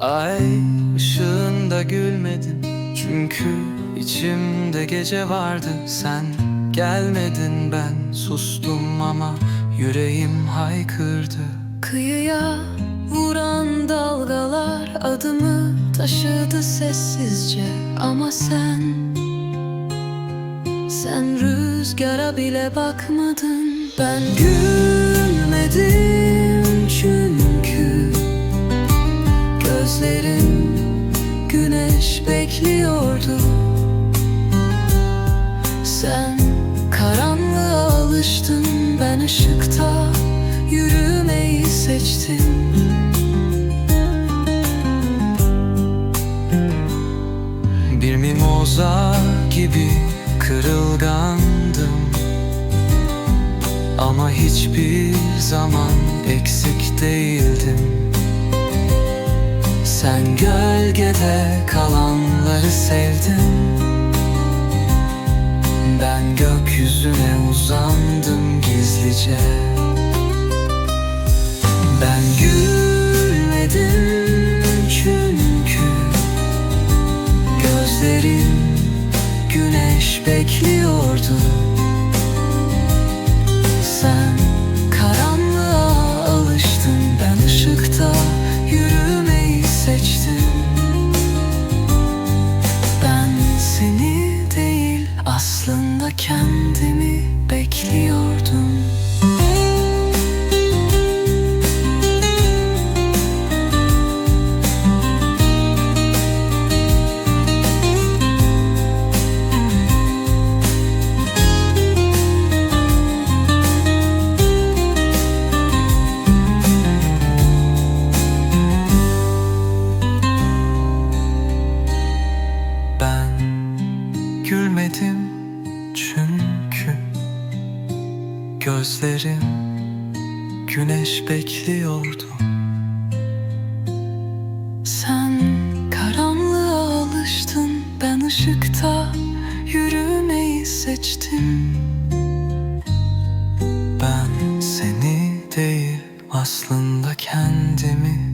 Ay ışığında gülmedim. Çünkü içimde gece vardı. Sen gelmedin ben sustum ama Yüreğim haykırdı. Kıyıya vuran dalgalar Adımı taşıdı sessizce. Ama sen Sen rüzgara bile bakmadın. Ben gül alıştın ben ışıkta yürümeyi seçtim. Bir mimoza gibi kırılgandım. Ama hiçbir zaman eksik değildim. Sen gölgede kalanları sevdin Ben gökyüzüne uzandım gizlice. Ben gülmedim çünkü Gözlerim güneş bekliyordu. Sen kendimi bekliyordum Gözlerim güneş bekliyordu. Sen karanlığa alıştın ben ışıkta yürümeyi seçtim. Ben seni değil aslında kendimi